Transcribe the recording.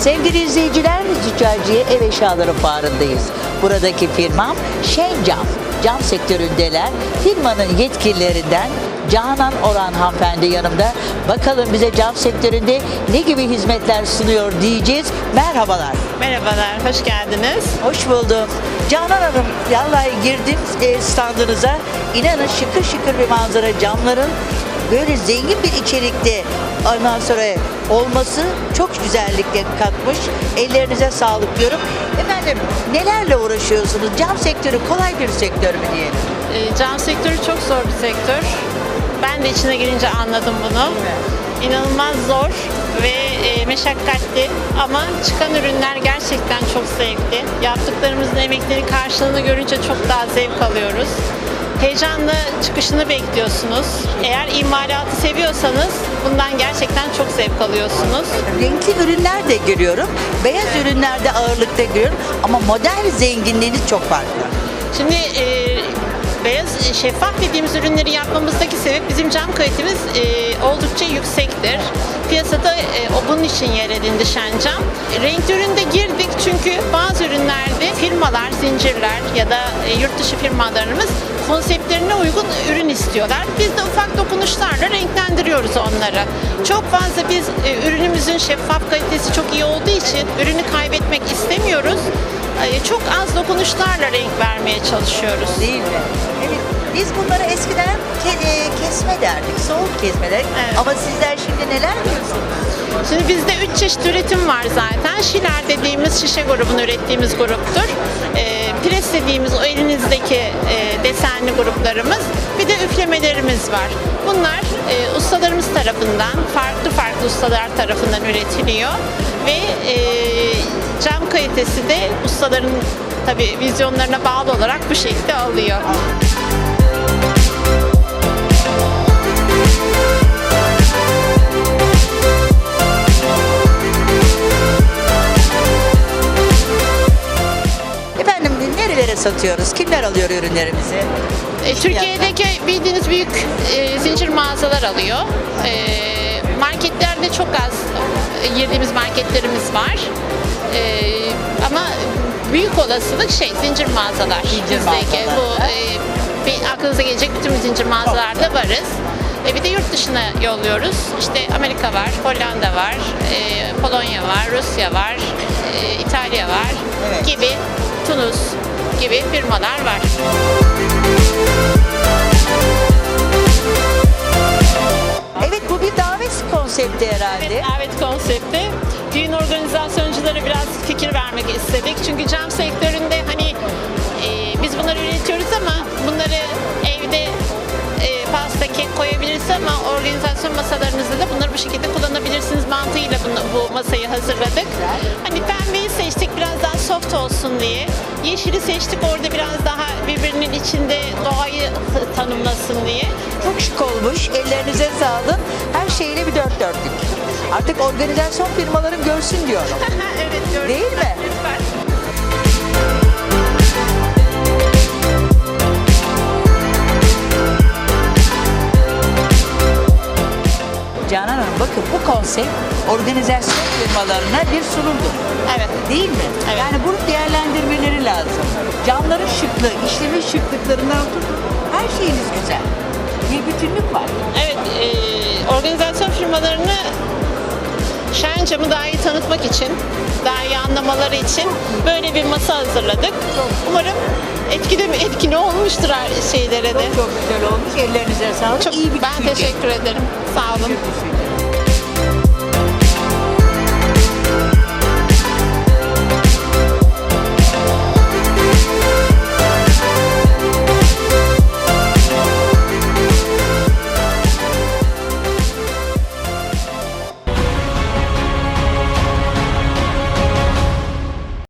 Sevgili izleyiciler, Züccaciye Ev Eşyaları Fuarı'ndayız. Buradaki firmam Şencam. Cam sektöründeler. Firmanın yetkililerinden Canan Orhan hanımefendi yanımda. Bakalım bize cam sektöründe ne gibi hizmetler sunuyor diyeceğiz. Merhabalar. Merhabalar, hoş geldiniz. Hoş buldum. Canan Hanım, vallahi girdim e, standınıza. İnanın şıkır şıkır bir manzara camların böyle zengin bir içerikte ondan sonra olması çok güzellikle katmış. Ellerinize sağlık diyorum. Efendim nelerle uğraşıyorsunuz? Cam sektörü kolay bir sektör mü diyelim? Ee, Cam sektörü çok zor bir sektör. Ben de içine girince anladım bunu. İnanılmaz zor ve e, meşakkatli ama çıkan ürünler gerçekten çok zevkli. Yaptıklarımızın emeklerin karşılığını görünce çok daha zevk alıyoruz. Heyecanla çıkışını bekliyorsunuz. Eğer imalatı seviyorsanız bundan gerçekten çok zevk alıyorsunuz. Renkli ürünler de görüyorum. Beyaz ürünlerde ağırlıkta görüyorum. Ama model zenginliğiniz çok farklı. Şimdi e, beyaz şeffaf dediğimiz ürünleri yapmamızdaki sebep bizim cam kalitemiz e, oldukça yüksektir. Piyasada e, o bunun için yer edindi Şencam. Renkli üründe girdik çünkü bazı ürünlerde firmalar, zincirler ya da e, yurt dışı firmalarımız konseptlerine uygun ürün istiyorlar. Biz de ufak dokunuşlarla renklendiriyoruz onları. Çok fazla biz e, ürünümüzün şeffaf kalitesi çok iyi olduğu için ürünü kaybetmek istemiyoruz. E, Çok az dokunuşlarla renk vermeye çalışıyoruz. Değil mi? Evet. Biz bunları eskiden ke- e, kesme derdik, soğuk kesme derdik. Evet. Ama sizler şimdi neler diyorsunuz? Şimdi bizde üç çeşit üretim var zaten. Şiler dediğimiz şişe grubun ürettiğimiz gruptur. E, pres dediğimiz o elinizdeki e, desenli gruplarımız. Bir de üflemelerimiz var. Bunlar e, ustalarımız tarafından, farklı farklı ustalar tarafından üretiliyor. Ve e, cam kalitesi de ustaların tabii vizyonlarına bağlı olarak bu şekilde alıyor. Nerelere satıyoruz? Kimler alıyor ürünlerimizi? E, Türkiye'deki bildiğiniz büyük e, zincir mağazalar alıyor. E, marketlerde çok az e, girdiğimiz marketlerimiz var. E, ama büyük olasılık şey zincir mağazalar. Zincir Bizdeki mağazalar. bu e, aklınıza gelecek bütün zincir mağazalarda varız. E, bir de yurt dışına yolluyoruz. İşte Amerika var, Hollanda var, e, Polonya var, Rusya var, e, İtalya var Evet. gibi Tunus gibi firmalar var. Evet bu bir davet konsepti herhalde. Şekilde kullanabilirsiniz mantığıyla bunu, bu masayı hazırladık. Hani pembeyi seçtik biraz daha soft olsun diye. Yeşili seçtik orada biraz daha birbirinin içinde doğayı tanımlasın diye. Çok şık olmuş. Ellerinize sağlık. Her şeyle bir dört dörtlük. Artık organizasyon firmalarım görsün diyorum. evet gördüm. Değil mi? Bu konsept organizasyon firmalarına bir sunumdur. Evet. Değil mi? Evet. Yani bunu değerlendirmeleri lazım. Camların şıklığı, işleme şıklıklarından tutun. Her şeyiniz güzel. Bir bütünlük var. Evet, e, organizasyon firmalarını Şencam'ı daha iyi tanıtmak için, daha iyi anlamaları için böyle bir masa hazırladık. Umarım etkili etkili olmuştur her şeylere de. Çok çok güzel olmuş. Ellerinize sağlık. Çok, İyi bir ben teşekkür ederim. Sağ olun.